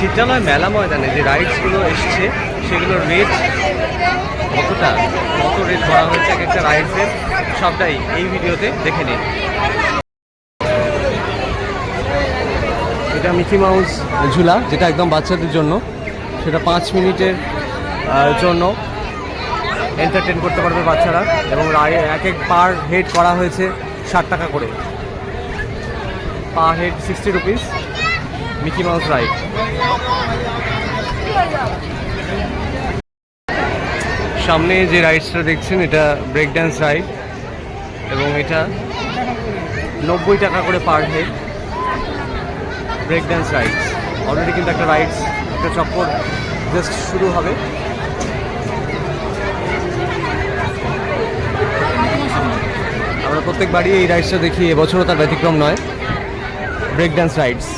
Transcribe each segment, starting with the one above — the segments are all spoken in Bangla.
চিত্রালয় মেলা ময়দানে যে রাইডসগুলো এসছে সেগুলোর রেট কতটা? কত রেট করা হয়েছে এক একটা রাইডসের সবটাই এই ভিডিওতে দেখে নিন। এটা মিকি মাউস ঝুলা, যেটা একদম বাচ্চাদের জন্য। সেটা পাঁচ মিনিটের জন্য। এন্টারটেন করতে পারবে বাচ্চারা এবং এক এক পার হেড করা হয়েছে ষাট টাকা করে। Per head sixty rupees Mickey Mouse ride সামনে যে রাইডসটা দেখছেন, এটা ব্রেক ড্যান্স রাইড এবং এটা নব্বই টাকা করে per head break dance rides already কিন্তু একটা রাইডস একটা চক্কর জাস্ট শুরু হবে। আমরা প্রত্যেকবারই এই রাইডসটা দেখি, এবছরও তার ব্যতিক্রম নয়। ব্রেক ড্যান্স রাইডস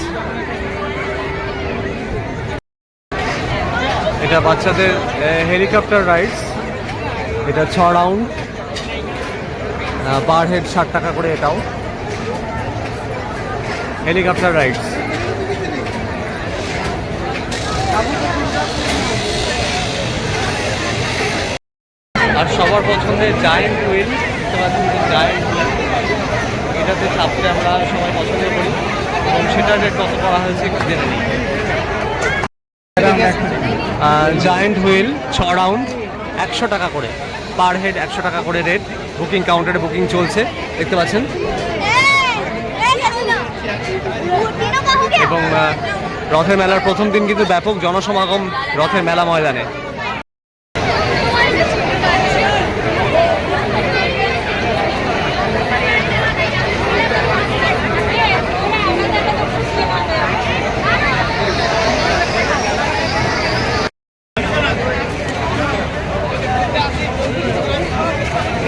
এটা বাচ্চাদের হেলিকপ্টার রাইডস। এটা ছ রাউন্ড। পার হেড ষাট টাকা করে এটাও। Helicopter rides. আর সবার পছন্দের জায়েন্ট হুইল জায়েন্ট এটাতে চাপতে আমরা সবাই পছন্দ করি। এবং সেটার রেট কত করা হয়েছে জায়েন্ট হুইল ছ রাউন্ড একশো টাকা করে। পার হেড একশো টাকা করে রেট বুকিং কাউন্টারে বুকিং চলছে। দেখতে পাচ্ছেন? এবং রথের মেলার প্রথম দিন কিন্তু ব্যাপক জনসমাগম রথের মেলা ময়দানে।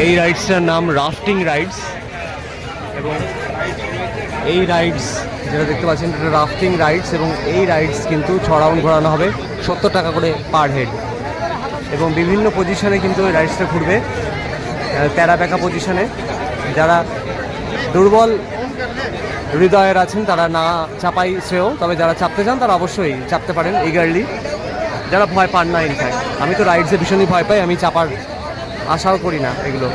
এই রাইডসটার নাম রাফটিং রাইডস। এবং এই রাইডস, যেটা দেখতে পাচ্ছেন, এটা রাফটিং রাইডস এবং এই রাইডস কিন্তু ছ রাউন্ড ঘোরানো হবে সত্তর টাকা করে পার হেড। এবং বিভিন্ন পজিশনে কিন্তু এই রাইডসটা ঘুরবে তেরা বেঁকা পজিশনে। যারা দুর্বল হৃদয়ের আছেন, তারা না চাপাই শ্রেয়, তবে যারা চাপতে চান, তারা অবশ্যই চাপতে পারেন ইগারলি যারা ভয় পান না ইনফ্যাক্ট আমি তো রাইডসে ভীষণই ভয় পাই, আমি চাপার আশাও করি না এগুলো।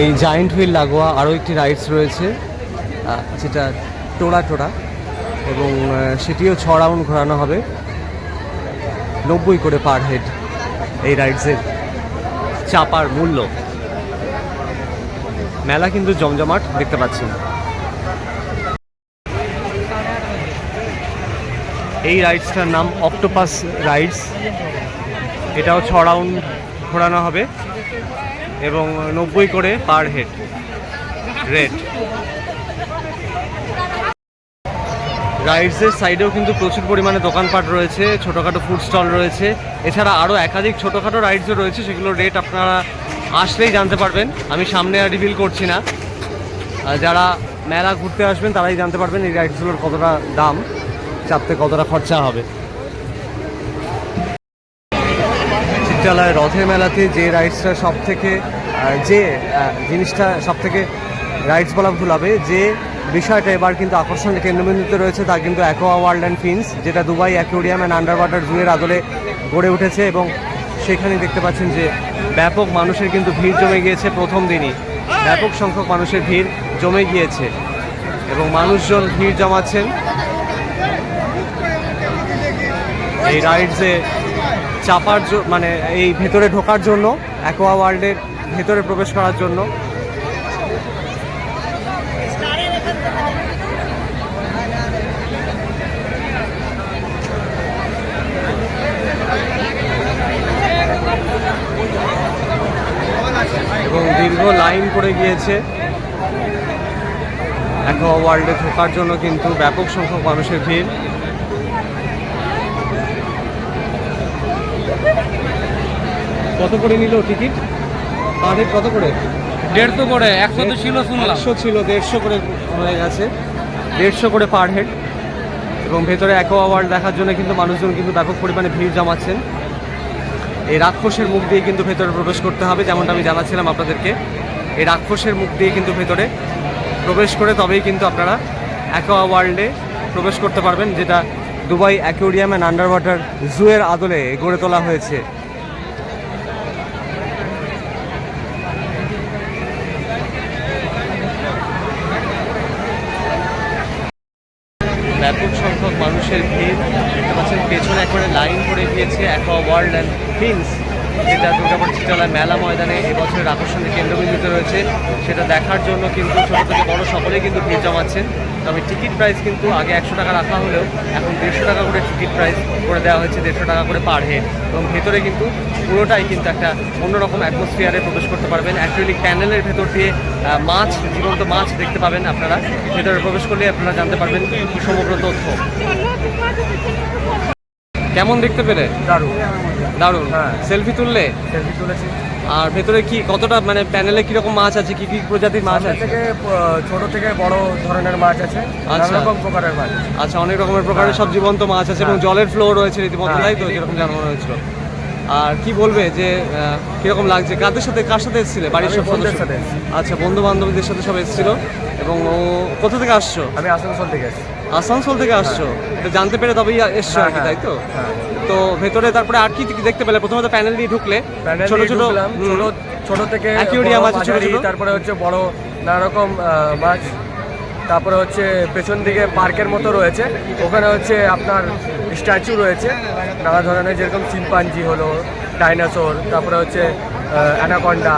এই জায়েন্ট হুইল লাগোয়া আরও একটি রাইডস রয়েছে যেটা টোড়া টোড়া, এবং সেটিও ছ রাউন্ড ঘোরানো হবে। নব্বই করে পার হেড এই রাইডসের চাপার মূল্য। মেলা কিন্তু জমজমাট দেখতে পাচ্ছেন এই রাইডসটার নাম অক্টোপাস রাইডস। এটাও ছ রাউন্ড ঘোরানো হবে এবং নব্বই করে পার হেড। রেট রাইডসের সাইডেও কিন্তু প্রচুর পরিমাণে দোকানপাট রয়েছে, ছোটোখাটো ফুড স্টল রয়েছে। এছাড়া আরও একাধিক ছোটোখাটো রাইডসও রয়েছে, সেগুলোর রেট আপনারা আসলেই জানতে পারবেন। আমি সামনে আর রিভিল করছি না। যারা মেলা ঘুরতে আসবেন, তারাই জানতে পারবেন এই রাইডসগুলোর কতটা দাম। চাপতে কতটা খরচা হবে? চিত্রালয় রথের মেলাতে যে রাইডসটা সব থেকে যে জিনিসটা সব থেকে রাইডস বলা ভুল হবে, যে বিষয়টা এবার কিন্তু আকর্ষণের কেন্দ্রবিন্দুতে রয়েছে তা কিন্তু অ্যাকোয়া ওয়ার্ল্ড অ্যান্ড ফিন্স যেটা Dubai aquarium and under water জুয়ের আদলে গড়ে উঠেছে এবং সেখানে দেখতে পাচ্ছেন যে ব্যাপক মানুষের কিন্তু ভিড় জমে গিয়েছে প্রথম দিনই। ব্যাপক সংখ্যক মানুষের ভিড় জমে গিয়েছে এবং মানুষজন ভিড় জমাচ্ছেন। এই রাইডসে চাপার মানে এই ভেতরে ঢোকার জন্য অ্যাকোয়া ওয়ার্ল্ডের ভেতরে প্রবেশ করার জন্য। এবং দীর্ঘ লাইন পড়ে গিয়েছে। অ্যাকোয়া ওয়ার্ল্ডে ঢোকার জন্য কিন্তু ব্যাপক সংখ্যক মানুষের ভিড়। কত করে নিল টিকিট? পার হেড কত করে? দেড়শো করে একশো তো ছিল শুনলাম। একশো ছিল দেড়শো করে হয়ে গেছে। দেড়শো করে পার হেড। এবং ভেতরে অ্যাকোয়া ওয়ার্ল্ড দেখার জন্য কিন্তু মানুষজন কিন্তু ব্যাপক পরিমাণে ভিড় জমাচ্ছেন। এই রাক্ষসের মুখ দিয়ে কিন্তু ভেতরে প্রবেশ করতে হবে যেমনটা আমি জানাচ্ছিলাম আপনাদেরকে। এই রাক্ষসের মুখ দিয়ে কিন্তু ভেতরে প্রবেশ করে তবেই কিন্তু আপনারা অ্যাকোয়া ওয়ার্ল্ডে প্রবেশ করতে পারবেন যেটা Dubai aquarium and under water জুয়ের আদলে গড়ে তোলা হয়েছে ব্যাপক সংখ্যক মানুষের ভিড়। দেখতে পাচ্ছেন পেছনে একবারে লাইন করে গিয়েছে অ্যাকোয়া ওয়ার্ল্ড অ্যান্ড ফিন্স যেটা দুর্গাপুর চিত্রালয় মেলা ময়দানে এবছরের আকর্ষণের কেন্দ্রবিন্দুতে রয়েছে, সেটা দেখার জন্য কিন্তু ছোটো থেকে বড় সকলেই কিন্তু ভিড় জমাচ্ছেন। তবে টিকিট প্রাইস কিন্তু আগে একশো টাকা রাখা হলেও এখন দেড়শো টাকা করে টিকিট প্রাইস করে দেওয়া হয়েছে, দেড়শো টাকা করে পার হেড। এবং ভেতরে কিন্তু পুরোটাই কিন্তু একটা অন্যরকম অ্যাটমসফিয়ারে প্রবেশ করতে পারবেন। অ্যাক্রিলিক প্যানেলের ভেতর দিয়ে মাছ, জীবন্ত মাছ দেখতে পাবেন আপনারা। ভেতরে প্রবেশ করলে আপনারা জানতে পারবেন সমগ্র তথ্য। কেমন দেখতে পেলে? দারুণ। দারুণ। হ্যাঁ। সেলফি তুললে? সেলফি তুলেছি। আর ভেতরে কি কতটা মানে প্যানেলে কীরকম মাছ আছে? কি কি প্রজাতির মাছ আছে? থেকে ছোট থেকে বড় ধরনের মাছ আছে। আচ্ছা। রকম প্রকারের মাছ আচ্ছা অনেক রকমের প্রকারের সব জীবন্ত মাছ আছে এবং হ্যাঁ। জলের ফ্লো রয়েছে রীতিমতো হ্যাঁ। তাই তো? যেরকম জানানো হয়েছিল। আর কি বলবে যে কীরকম লাগছে? কাদের সাথে কার সাথে এসেছিলে? বাড়ির সব বন্ধুদের সদস্য? সাথে আচ্ছা বন্ধু বান্ধবীদের সাথে সব এসেছিল এবং ও কোথা থেকে আসছো? আমি আসানসোল থেকে এসেছি। আসানসোল থেকে আসছো? এটা জানতে পেরে তবেই এসছো আর কি হ্যাঁ, তাই তো? হ্যাঁ। তো ভেতরে তারপরে আর কি দেখতে পেলে? প্রথমে তো প্যানেল দিয়ে ঢুকলে। ছোট ছোট ছোট থেকে বড়, আছে ছোট ছোট। তারপরে হচ্ছে বড় নানা রকম মাছ তারপরে হচ্ছে পেছন দিকে পার্কের মতো রয়েছে। ওখানে হচ্ছে আপনার স্ট্যাচু রয়েছে। নানা ধরনের যেরকম চিম্পাঞ্জি হলো ডাইনোসর তারপরে হচ্ছে অ্যানাকন্ডা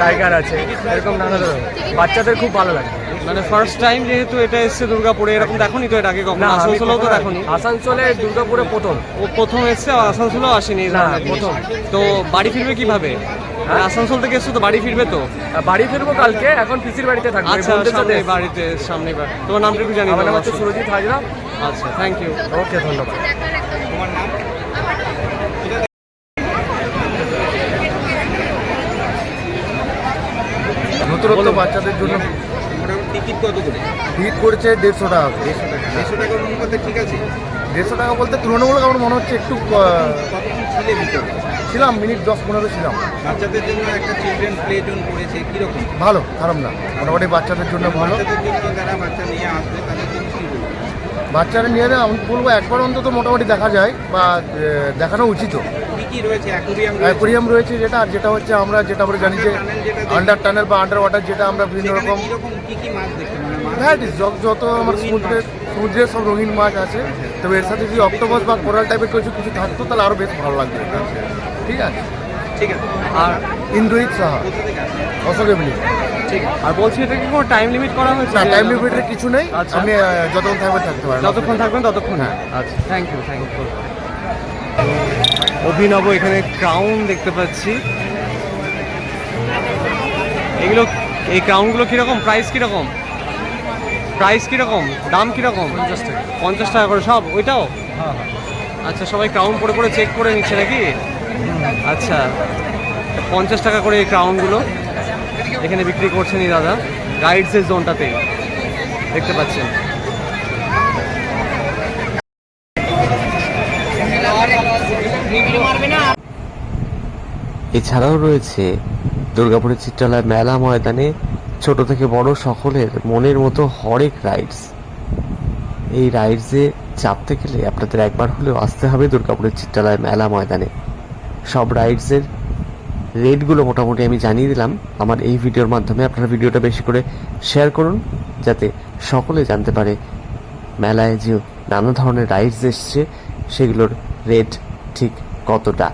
টাইগার আছে এরকম নানা ধরনের। বাচ্চাদের খুব ভালো লাগে। মানে ফার্স্ট টাইম যেহেতু এটা এসছে দুর্গাপুরে এরকম দেখোনি তো এর আগে কখনো? আসানসোলেও তো দেখোনি? আসানসোলে দুর্গাপুরে প্রথম। ও প্রথম এসছে আসানসোলেও আসেনি এই ধরনের প্রথম। তো বাড়ি ফিরবে কীভাবে? মানে আসানসোল থেকে এসছো তো বাড়ি ফিরবে তো? বাড়ি ফিরবো কালকে এখন পিসির বাড়িতে থাকব আচ্ছা সামনে বাড়িতে সামনে তোমার নামটা একটু জানি আমার নাম হচ্ছে সুরজিৎ হাজরা। আচ্ছা থ্যাংক ইউ ওকে ধন্যবাদ। নতুনত্ব বাচ্চাদের জন্য টিকিট কত করে? ভিড় করেছে দেড়শো টাকা। দেড়শো টাকার অনুপাতে ঠিক আছে? দেড়শো টাকা বলতে তুলনামূলক আমার মনে হচ্ছে একটু ছিলে ভিতরে? ছিলাম মিনিট দশ পনেরো ছিলাম। বাচ্চাদের জন্য একটা চিলড্রেন প্লে জোন করেছে কীরকম? ভালো খারাপ না। মোটামুটি বাচ্চাদের জন্য ভালো। যারা বাচ্চা নিয়ে আসবে তাদের জন্য বাচ্চারা নিয়ে আমি বলব একবার অন্তত মোটামুটি দেখা যায় বা দেখানো উচিত কী কী রয়েছে। অ্যাকোরিয়াম রয়েছে যেটা আর যেটা হচ্ছে আমরা যেটা আমরা জানি যে আন্ডার টানেল বা আন্ডার ওয়াটার যেটা আমরা বিভিন্ন রকম মানে ভ্যারাইটিস যত আমার সমুদ্রের সমুদ্রের সব রঙিন মাছ আছে। তবে এর সাথে যদি অক্টোপাস বা কোরাল টাইপের কিছু কিছু থাকতো তাহলে আরও বেশ ভালো লাগবে ঠিক আছে? ঠিক আছে। আর ইন্দ্রজিৎ সাহা। অশোক এমনি ঠিক আর বলছি এটা কি কোনো টাইম লিমিট করা হয়েছে? না টাইম লিমিটের কিছু নেই। আচ্ছা। আপনি যতক্ষণ থাকবেন থাকতে পারেন। যতক্ষণ থাকবেন ততক্ষণ। হ্যাঁ। আচ্ছা থ্যাংক ইউ থ্যাংক ইউ অভিনব এখানে ক্রাউন দেখতে পাচ্ছি। এগুলো এই ক্রাউনগুলো কীরকম? প্রাইস কীরকম? প্রাইস কীরকম? দাম কীরকম? পঞ্চাশ টাকা। পঞ্চাশ টাকা করে সব? ওইটাও? আচ্ছা সবাই ক্রাউন পরে পরে চেক করে নিচ্ছে নাকি? আচ্ছা পঞ্চাশ টাকা করে এই ক্রাউনগুলো এখানে বিক্রি করছেন এই দাদা। গাইডসের জোনটাতে দেখতে পাচ্ছেন। এছাড়াও রয়েছে দুর্গাপুরের চিত্রালয় মেলা ময়দানে ছোট থেকে বড় সকলের মনের মতো হরেক রাইডস এই রাইডসে চাপতে গেলে আপনাদের একবার হলেও আসতে হবে দুর্গাপুরের চিত্রালয় মেলা ময়দানে। সব রাইডসের রেটগুলো মোটামুটি আমি জানিয়ে দিলাম। আমার এই ভিডিওর মাধ্যমে আপনারা ভিডিওটা বেশি করে শেয়ার করুন, যাতে সকলে জানতে পারে মেলায় যে নানা ধরনের রাইডস এসছে, সেগুলোর রেট ঠিক কতটা?